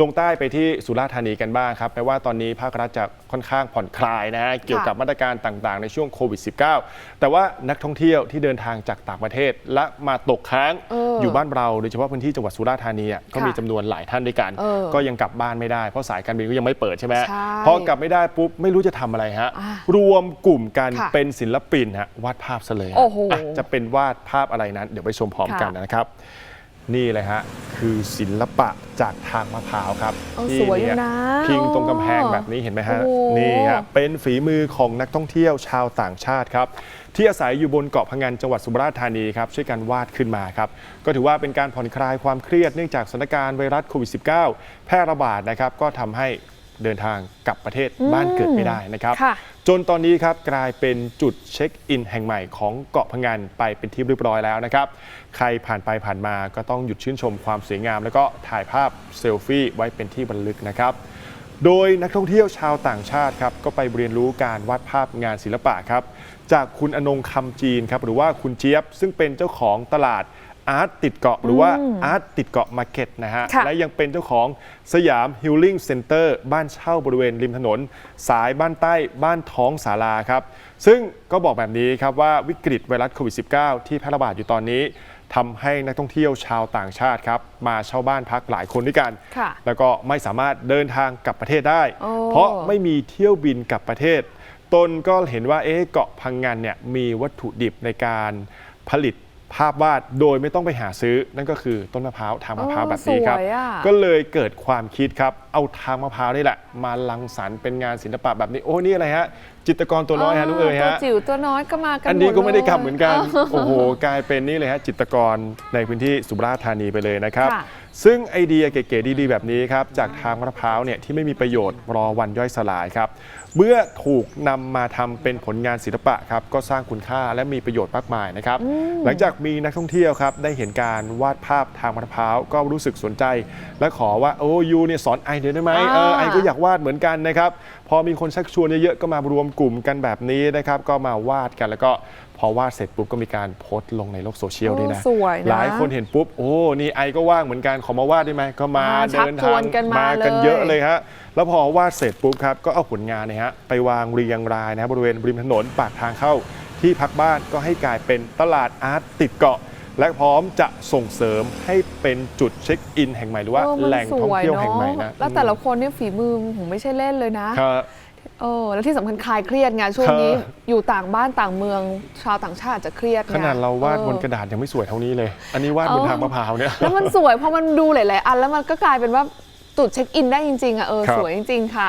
ลงใต้ไปที่สุราษฎร์ธานีกันบ้างครับแม้ว่าตอนนี้ภาครัฐจะค่อนข้างผ่อนคลายนะฮะเกี่ยวกับมาตรการต่างๆ ในช่วงโควิด -19 แต่ว่านักท่องเที่ยวที่เดินทางจากต่างประเทศ และมาตกค้างเอออยู่บ้านเราโดยเฉพาะพื้นที่จังหวัดสุราษฎร์ธานีอะก็มีจำนวนหลายท่านด้วยกันเออก็ยังกลับบ้านไม่ได้เพราะสายการบินก็ยังไม่เปิดใช่ไหมใช่พอกลับไม่ได้ปุ๊บไม่รู้จะทำอะไรฮะอะรวมกลุ่มกันค่ะเป็นศิลปินฮะวาดภาพซะเลยฮะโอ้โหอะจะเป็นวาดภาพอะไรนั้น เดี๋ยวไปชมพร้อมค่ะกันนะครับ นี่เลยฮะคือศิลปะจากทางมะพร้าวครับเออที่สวยอยู่เนะพิงตรงกำแพงแบบนี้เห็นไหมฮะโอ้โห นี่ฮะเป็นฝีมือของนักท่องเที่ยวชาวต่างชาติครับ ที่อาศัยอยู่บนเกาะพังงานจังหวัดสุราษฎร์ธานีครับช่วยกันวาดขึ้นมาครับ ก็ถือว่าเป็นการผ่อนคลายความเครียดเนื่องจากสถานการณ์ไวรัสโควิด -19 แพร่ระบาดนะครับก็ทำให้ เดินทางกลับประเทศบ้านเกิดไม่ได้นะครับค่ะจนตอนนี้ครับกลายเป็นจุดเช็คอินแห่งใหม่ของเกาะพังงานไปเป็นที่เรียบร้อยแล้วนะครับ ใครผ่านไปผ่านมาก็ต้องหยุดชื่นชมความสวยงาม แล้วก็ถ่ายภาพเซลฟี่ไว้เป็นที่บรรลึกนะครับโดยนักท่องเที่ยวชาวต่างชาติครับก็ไปเรียนรู้การวาดภาพงานศิลปะครับ จากคุณอนงคำจีนครับหรือว่าคุณเจี๊ยบ ซึ่งเป็นเจ้าของตลาด อาร์ตติดเกาะหรือว่าอาร์ตติดเกาะมาร์เก็ตนะฮะค่ะและยังเป็นเจ้าของสยามฮิลลิ่งเซ็นเตอร์บ้านเช่าบริเวณริมถนน สายบ้านใต้บ้านท้องศาลาครับ ซึ่งก็บอกแบบนี้ครับว่าวิกฤตไวรัสโควิด -19 ที่แพร่ระบาดอยู่ตอนนี้ทำให้นักท่องเที่ยวชาวต่างชาติครับ มาเช่าบ้านพักหลายคนด้วยกันค่ะแล้วก็ไม่สามารถเดินทางกลับประเทศได้โอ้เพราะไม่มีเที่ยวบินกลับประเทศ ตนก็เห็นว่าเอ๊ะเกาะพังงานเนี่ยมีวัตถุดิบในการผลิต ภาพวาดโดยไม่ต้องไปหาซื้อ นั่นก็คือต้นมะพร้าวทางมะพร้าวเออแบบนี้ครับ สวยอะ ก็เลยเกิดความคิดครับ เอาทางมะพร้าวนี่แหละ มาลังสรรค์เป็นงานศิลปะแบบนี้ โอ้ นี่อะไรฮะ จิตรกรตัวน้อยฮะน้องเอ๋ยตัวฮะจิ๋วตัวน้อยก็มากันอันนี้ก็ไม่ได้หกดลัลบเหมือนกัน โอ้โห กลายเป็นนี่เลยฮะจิตรกรในพื้นที่สุราษฎร์ธานีไปเลยนะครับค่ะซึ่งไอเดียเก๋ๆดีๆแบบนี้ครับจากทางมะพร้าวเนี่ยที่ไม่มีประโยชน์รอวันย่อยสลายครับเมื่อถูกนำมาทำเป็นผลงานศิลปะครับก็สร้างคุณค่าและมีประโยชน์มากมายนะครับ หลังจากมีนักท่องเที่ยวครับได้เห็นการวาดภาพทางมะพร้าวก็รู้สึกสนใจ และขอว่าโอ้ยูเนี่ยสอนไอเดียได้ไหมเออไอก็อยากวาดเหมือนกันนะครับ พอมีคนชักชวนเยอะๆก็มารวมกลุ่มกันแบบนี้นะครับ ก็มาวาดกันแล้วก็พอวาดเสร็จปุ๊บก็มีการโพสต์ลงในโลกโซเชียลด้วยนะ โอ้สวยนะหลายคนเห็นปุ๊บ โอ้ นี่ไอก็ว่างเหมือนกันขอมาวาดได้ไหมก็มาอ่าชักเดินชทาวงนกันมากันเลย เยอะเลยฮะแล้วพอวาดเสร็จปุ๊บครับก็เอาผลงานเนี่ยฮะไปวางเรียงรายนะบริเวณริมถนนปากทางเข้าที่พักบ้านก็ให้กลายเป็นตลาดอาร์ตติดเกาะ และพร้อมจะส่งเสริมให้เป็นจุดเช็คอินแห่งใหม่หรือว่าเออมันแหล่งท่องเที่ยวสแห่งใหม่นะแล้วแต่ละคนเนี่ยฝีมือผมไม่ใช่เล่นเลยนะ ครับ เออแล้วที่สำคัญคลายเครียดไงช่วงนี้ ครับ อยู่ต่างบ้านต่างเมือง ชาวต่างชาติอาจจะเครียดไงขนาดเราวาดออบนกระดาษยังไม่สวยเท่านี้เลย อันนี้วาดบนเออทางมะพร้าวเนี่ย แล้วมันสวยเพราะมันดูหลาย ๆ อันแล้วมันก็กลายเป็นว่าจุดเช็คอินได้จริง ๆอะเออครับ สวยจริง ๆ ค่ะ